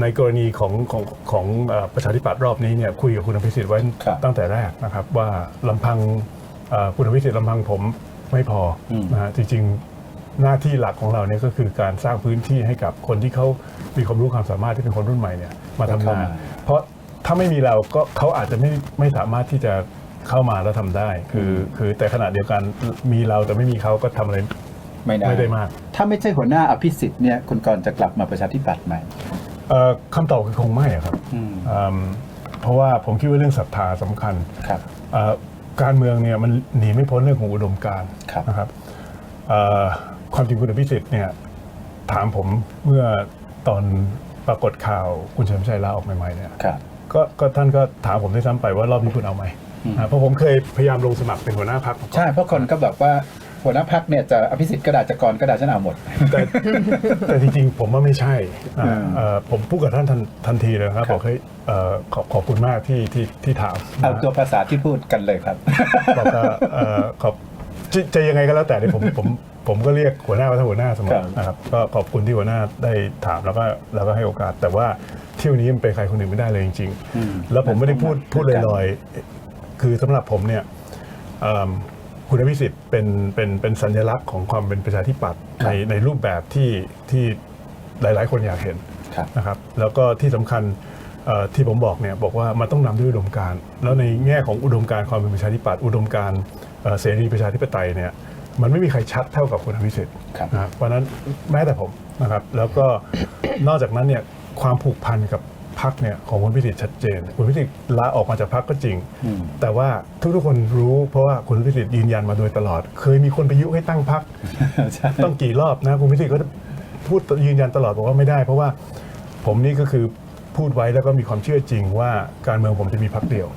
ในกรณีของของของเอ่อประชาธิปัตย์รอบนี้เนี่ยคุยกับคุณอภิสิทธิ์ไว้ครับตั้งแต่แรกนะครับ ว่าลำพังเอ่อคุณอภิสิทธิ์ลำพังผมไม่พออมนะฮะจริงๆหน้าที่หลักของเราเนี่ยก็คือการสร้างพื้นที่ให้กับคนที่เขามีความรู้ความสามารถที่เป็นคนรุ่นใหม่เนี่ยมาทำงาน เพราะถ้าไม่มีเราก็เขาอาจจะไม่ไม่สามารถที่จะเข้ามาแล้วทำได้ คือคือแต่ขณะเดียวกันมีเราแต่ไม่มีเขาก็ทำอะไรไม่ได้ไม่ได้มาก ถ้าไม่ใช่หัวหน้าอภิสิทธิ์เนี่ยคุณกรณ์จะกลับมาประชาธิปัตย์ไหม เอ่อคำตอบคือคงไม่อะครับอืมอืมเพราะว่าผมคิดว่าเรื่องศรัทธาสำคัญ ครับ เอ่อการเมืองเนี่ยมันหนีไม่พ้นเรื่องของอุดมการณ์ครับ นะครับเอ่อความจริงคุณอภิสิทธิ์เนี่ยถามผมเมื่อตอนปรากฏข่าวคุณเฉลิมชัยลาออกใหม่ๆเนี่ยครับ ก็ก็ท่านก็ถามผมด้วยซ้ำไปว่ารอบนี้คุณเอาไหมอืมอ่าเพราะผมเคยพยายามลงสมัครเป็นหัวหน้าพรรคมาก่อน ใช่เพราะคนก็แบบว่า หัวหน้าพักเนี่ยจะอภิสิทธิ์กระดาษจะกรกระดาษฉันเอาหมด แต่แต่จริงๆ ผมว่าไม่ใช่อ่าอืมเอ่อผมพูดกับท่านทันทันทีเลยนะครับครับ บอกเฮ้ยเอ่อขอบขอบคุณมากที่ที่ที่ถามเอาตัวภาษาที่พูดกันเลยครับ บอกว่าเอ่อขอบจะจะยังไงก็แล้วแต่เนี่ยผมผมผมก็เรียกหัวหน้าว่าท่านหัวหน้าเสมครัอบ นะครับก็ขอบคุณที่หัวหน้าได้ถามแล้วก็แล้วก็ให้โอกาส แต่ว่าเที่ยวนี้มันเป็นใครคนหนึ่งไม่ได้เลยจริงอืมๆแล้วผมไม่ได้พูดพูดลอยๆ คือสำหรับผมเนี่ยเอิ่ม คุณอภิสิทธิ์เป็นเป็นเป็นสัญลักษณ์ของความเป็นประชาธิปัตย์ครับในในรูปแบบที่ที่หลาย ๆ คนอยากเห็นครับนะครับแล้วก็ที่สำคัญเอ่อที่ผมบอกเนี่ยบอกว่ามันต้องนำด้วยอุดมการณ์แล้วในแง่ของอุดมการณ์ความเป็นประชาธิปัตย์อุดมการณ์เอ่อเสรีประชาธิปไตยเนี่ยมันไม่มีใครชัดเท่ากับคุณอภิสิทธิ์ครับนะครับเพราะฉะนั้นแม้แต่ผมนะครับแล้วก็นอกจากนั้นเนี่ยความผูกพันกับ พรรคเนี่ยของคุณพิสิทธิ์ชัดเจน คุณพิสิทธิ์ลาออกมาจากพรรคก็จริงอืมแต่ว่าทุกๆคนรู้เพราะว่าคุณพิสิทธิ์ยืนยันมาโดยตลอด เคยมีคนไปยุให้ตั้งพรรคใช่ต้องกี่รอบนะคุณพิสิทธิ์ก็พูดยืนยันตลอดบอกว่าไม่ได้ เพราะว่าผมนี่ก็คือพูดไว้แล้วก็มีความเชื่อจริงว่าการเมืองผมจะมีพรรคเดียว